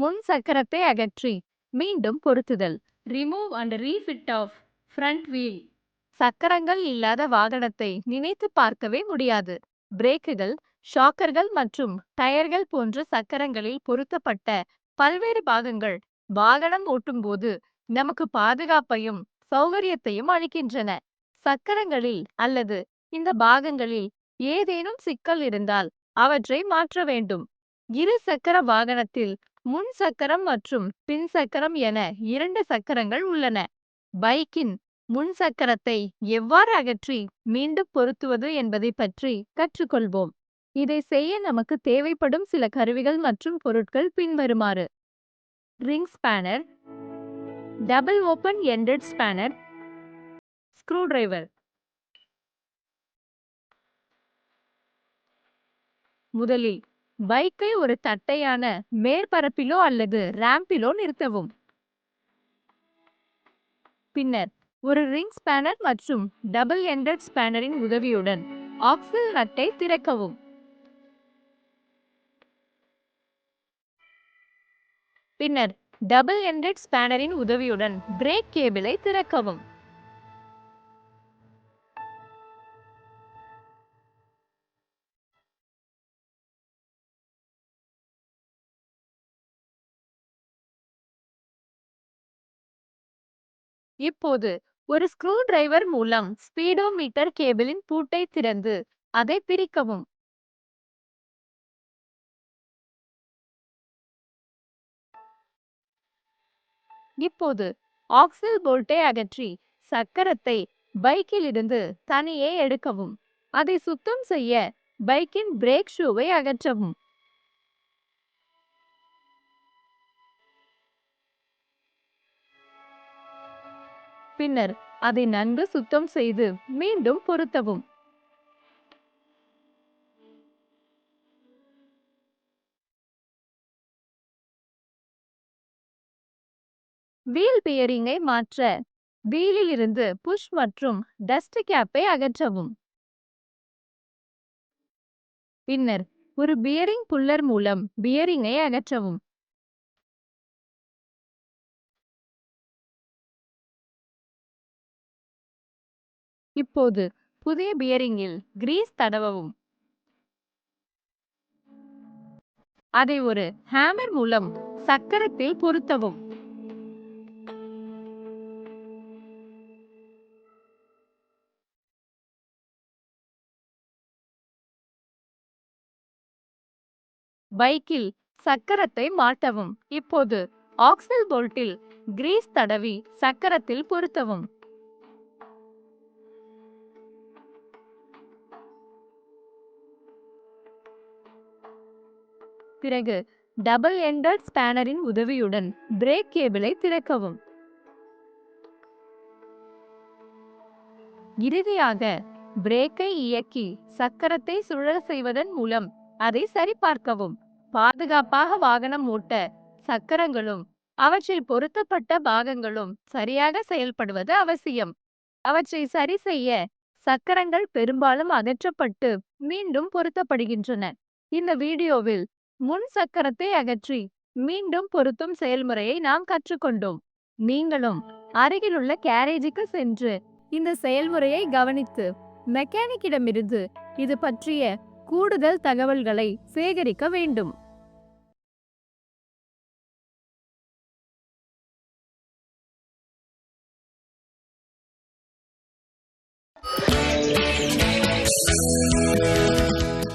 முன் சக்கரத்தை அகற்றி மீண்டும் பொருத்துதல். Remove and refit of front wheel சக்கரங்கள் இல்லாத வாகனத்தை நினைத்து பார்க்கவே முடியாது. பிரேக்குகள் ஷாக்கர்கள் மற்றும் டயர்கள் போன்ற சக்கரங்களில் பொருத்தப்பட்ட பல்வேறு பாகங்கள் வாகனம் ஓட்டும்போது நமக்கு பாதுகாப்பையும் சௌகரியத்தையும் அளிக்கின்றன. சக்கரங்களில் அல்லது இந்த பாகங்களில் ஏதேனும் சிக்கல் இருந்தால் அவற்றை மாற்ற வேண்டும். இரு சக்கர வாகனத்தில் முன் சக்கரம் மற்றும் பின் சக்கரம் என இரண்டு சக்கரங்கள் உள்ளன. பைக்கின் முன் சக்கரத்தை எவ்வாறு அகற்றி மீண்டும் பொருத்துவது என்பதை பற்றி கற்றுக்கொள்வோம். இதை செய்ய நமக்கு தேவைப்படும் சில கருவிகள் மற்றும் பொருட்கள் பின்வருமாறு. Ring spanner double open ended spanner screwdriver. முதலில் பைக்கை ஒரு தட்டையான மேற்பரப்பிலோ அல்லது ரேம்பிலோ நிறுத்தவும். பின்னர் ஒரு ரிங் ஸ்பேனர் மற்றும் டபுள் எண்டட் ஸ்பேனரின் உதவியுடன் ஆக்சில் நட்டை திறக்கவும். பின்னர் டபுள் எண்டட் ஸ்பேனரின் உதவியுடன் பிரேக் கேபிளை திறக்கவும். இப்போது ஒரு ஸ்க்ரூ டிரைவர் மூலம் ஸ்பீடோமீட்டர் கேபிளின் பூட்டை திறந்து அதை பிரிக்கவும். இப்போது ஆக்சில் போல்ட்டை அகற்றி சக்கரத்தை பைக்கிலிருந்து தனியே எடுக்கவும். அதை சுத்தம் செய்ய பைக்கின் பிரேக் ஷூவை அகற்றவும். பின்னர் அதை நன்கு சுத்தம் செய்து மீண்டும் பொருத்தவும். வீல் பியரிங்கை மாற்ற வீலில் இருந்து புஷ் மற்றும் டஸ்ட் கேப்பை அகற்றவும். பின்னர் ஒரு பியரிங் புல்லர் மூலம் பியரிங்கை அகற்றவும். இப்போது புதிய பியரிங்கில் கிரீஸ் தடவவும். அதை ஒரு ஹேமர் மூலம் சக்கரத்தில் பொருத்தவும். பைக்கில் சக்கரத்தை மாட்டவும் இப்போது ஆக்சல் போல்ட்டில் கிரீஸ் தடவி சக்கரத்தில் பொருத்தவும். பிறகு டபுள் எண்டட் ஸ்பேனரின் உதவியுடன் பிரேக் கேபிளை திறக்கவும். இறுதியாக பிரேக்கை இயக்கி சக்கரத்தை சுழல செய்வதன் மூலம் அதை சரிபார்க்கவும். பாதுகாப்பாக வாகனம் ஓட்ட சக்கரங்களும் அவற்றில் பொருத்தப்பட்ட பாகங்களும் சரியாக செயல்படுவது அவசியம். அவற்றை சரி செய்ய சக்கரங்கள் பெரும்பாலும் அகற்றப்பட்டு மீண்டும் பொருத்தப்படுகின்றன. இந்த வீடியோவில் முன் சக்கரத்தை அகற்றி மீண்டும் பொருத்தும் செயல்முறையை நாம் கற்றுக்கொண்டோம். நீங்களும் அருகிலுள்ள கேரேஜுக்கு சென்று இந்த செயல்முறையை கவனித்து மெக்கானிக்கிடமிருந்து இது பற்றிய கூடுதல் தகவல்களை சேகரிக்க வேண்டும்.